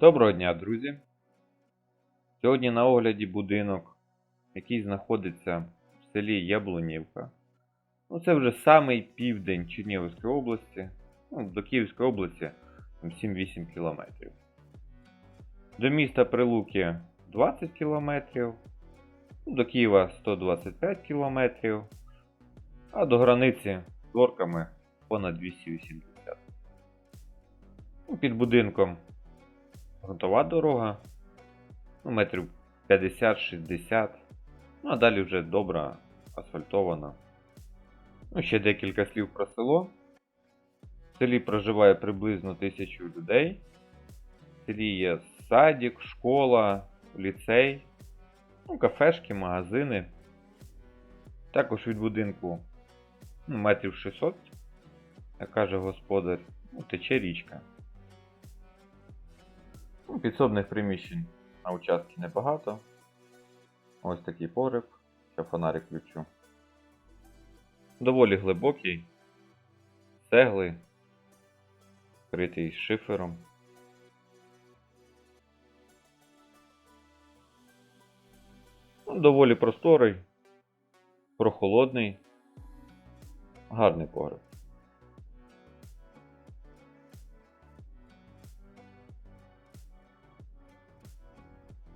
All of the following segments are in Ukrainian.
Доброго дня, друзі! Сьогодні на огляді будинок, який знаходиться в селі Яблунівка. Ну, це вже самий південь Чернігівської області. Ну, до Київської області 7-8 кілометрів. До міста Прилуки 20 кілометрів. ну, До Києва 125 кілометрів. А до границі з орками понад 280. Ну, Під будинком грунтова дорога. Ну, метрів 50-60. Ну, а далі вже добра, асфальтована. Ну, ще декілька слів про село. В селі проживає приблизно тисячу людей. В селі є садик, школа, ліцей, ну, кафешки, магазини. Також від будинку ну, метрів 600, як каже господар, ну, тече річка. Ну, Підсобних приміщень на участки небагато. Ось такий погреб. Ще фонарик включу. Доволі глибокий. Цегли. Критий шифером. Ну, доволі просторий, прохолодний, гарний погреб.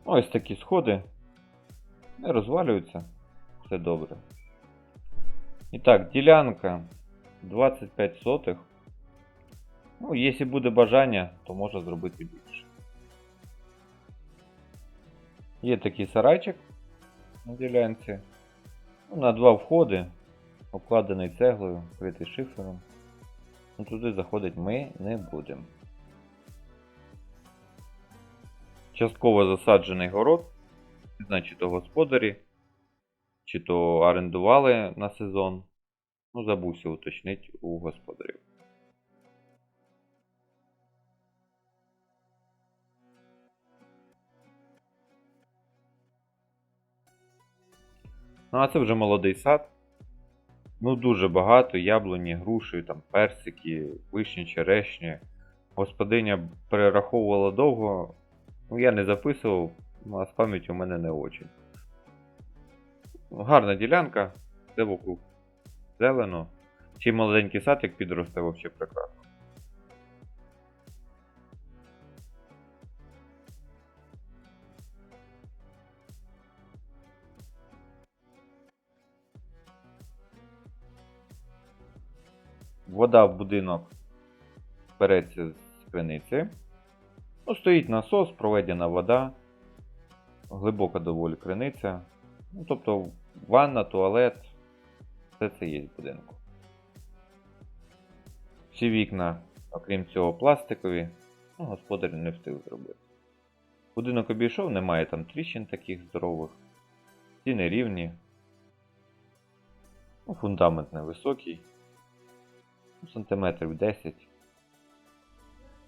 Ось такі сходи. Не розвалюються. Все добре. І так, ділянка 25 сотих. Ну, якщо буде бажання, то можна зробити більше. Є такий сарайчик на ділянці. Ну, на два входи, обкладений цеглою, вкритий шифером. Ну, туди заходити ми не будемо. Частково засаджений город. Не знаю, чи то господарі, чи то орендували на сезон. Ну, забувся уточнити у господарів. Ну, а це вже молодий сад. Ну, дуже багато яблуні, груші, там персики, вишні, черешні. Господиня перераховувала довго, я не записував, ну, а з пам'яттю у мене не очень. Гарна ділянка, все вокруг зелено. Чи молоденький сад, як підросте, взагалі прекрасно. Вода в будинок береться з криниці. Ну, стоїть насос, проведена вода, глибока доволі криниця. Ну, тобто ванна, туалет, все це є в будинку. Всі вікна, окрім цього, пластикові, ну, господар не встиг зробити. Будинок обійшов, немає там тріщин таких здорових, стіни рівні. Ну, фундамент невисокий, ну, сантиметрів 10.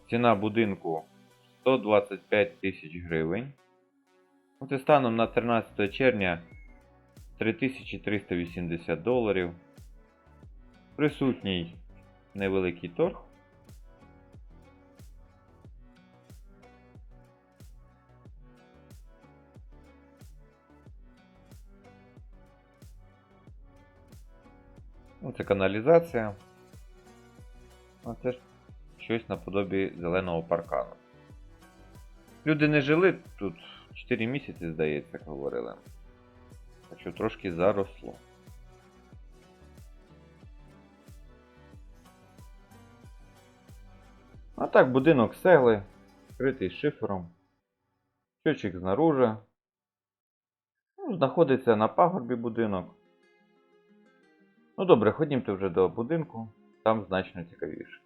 Ціна будинку 125 тисяч гривень. Ну, Це станом на 13 червня 3380 доларів. Присутній невеликий торг. Ну, Це каналізація. А це ж щось наподобі зеленого паркану. Люди не жили тут 4 місяці, здається, говорили. Так що трошки заросло. А так, будинок з цегли, вкритий шифером. Щочик знаружи. Ну, знаходиться на пагорбі будинок. Ну добре, ходімте вже до будинку, там значно цікавіше.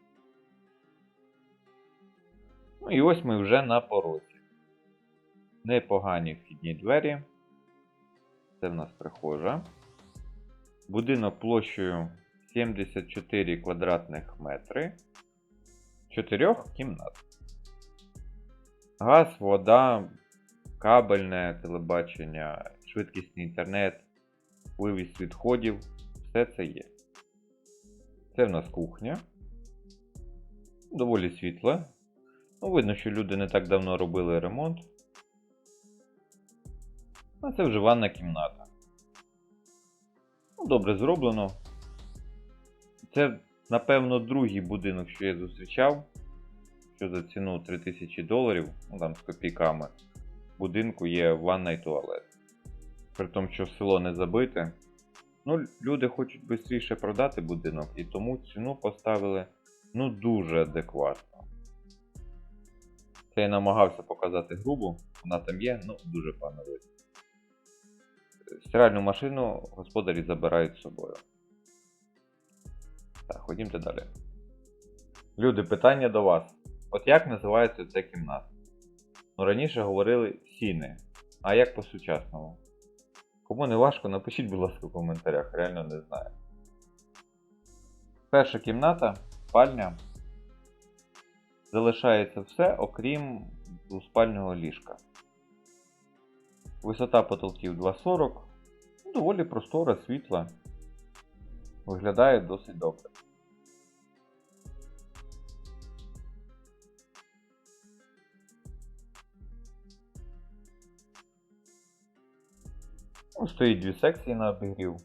Ну і ось ми вже на порозі. Непогані вхідні двері. Це в нас прихожа. Будинок площею 74 квадратних метри. Чотирьох кімнат. Газ, вода, кабельне телебачення, швидкісний інтернет, вивіз відходів. Все це є. Це в нас кухня. Доволі світла. Ну, видно, що люди не так давно робили ремонт. А це вже ванна кімната. Ну, добре зроблено. Це, напевно, другий будинок, що я зустрічав. Що за ціну 3000 доларів, ну там з копійками. Будинку є ванна і туалет. При тому, що село не забите. Ну, люди хочуть швидше продати будинок, і тому ціну поставили ну дуже адекватно. Це я намагався показати грубу, вона там є, ну дуже видно. Стиральну машину господарі забирають з собою. Так, ходімте далі. Люди, питання до вас. От як називається ця кімната? Ну, раніше говорили сіни. А як по-сучасному? Кому не важко, напишіть, будь ласка, в коментарях, реально не знаю. Перша кімната, спальня. Залишається все, окрім двоспального ліжка. Висота потолків 2,40. Ну, доволі простора, світла. Виглядає досить добре. Ну, стоїть дві секції на обігрів.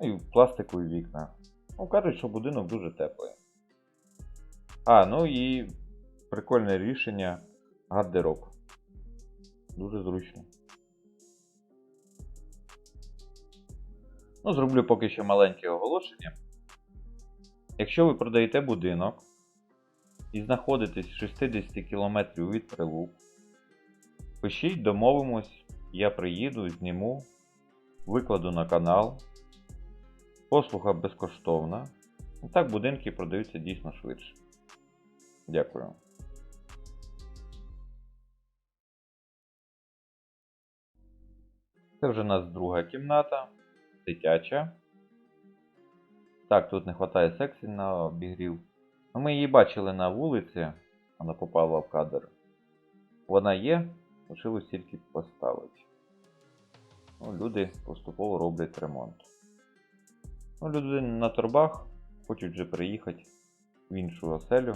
Ну, І пластикові вікна. Ну, кажуть, що будинок дуже теплий. А, ну і прикольне рішення гардероб. Дуже зручно. Ну, зроблю поки що маленьке оголошення. Якщо ви продаєте будинок і знаходитесь 60 км від прилук, пишіть, домовимось, я приїду, зніму, викладу на канал. Послуга безкоштовна. І так будинки продаються дійсно швидше. Дякую. Це вже у нас друга кімната, дитяча. Так, тут не вистачає секцій на обігрів. Ну, ми її бачили на вулиці, вона попала в кадр. Вона є, лишилось тільки поставити. Ну, люди поступово роблять ремонт. Ну, люди на торбах хочуть вже приїхати в іншу оселю.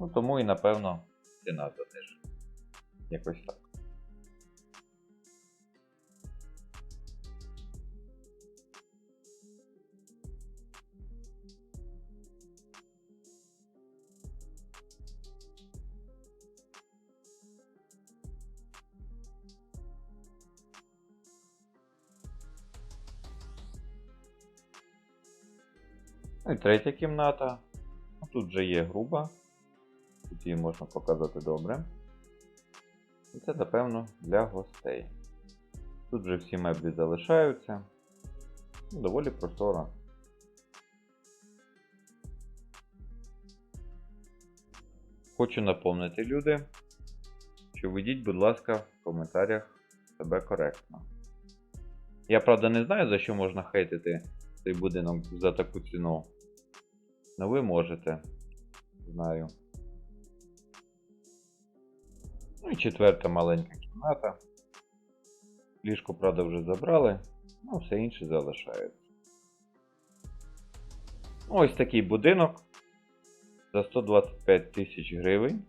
Ну, тому і напевно ціна теж. Якось так. Ну і третя кімната. Ну, Тут вже є груба. Тут її можна показати добре. І це, напевно, для гостей. Тут вже всі меблі залишаються. Ну, Доволі простора. Хочу напомнити, люди, що ведіть, будь ласка, в коментарях себе коректно. Я правда не знаю, за що можна хейтити цей будинок за таку ціну. Ну ви можете. Знаю. Ну і четверта маленька кімната. Ліжко, правда, вже забрали, ну все інше залишається. Ось такий будинок за 125 тисяч гривень.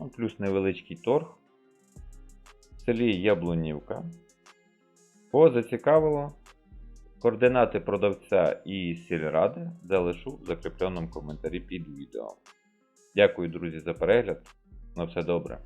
Ну, плюс невеличкий торг. В селі Яблунівка. Кого зацікавило, координати продавця і сільради залишу в закріпленому коментарі під відео. Дякую, друзі, за перегляд. На все добре.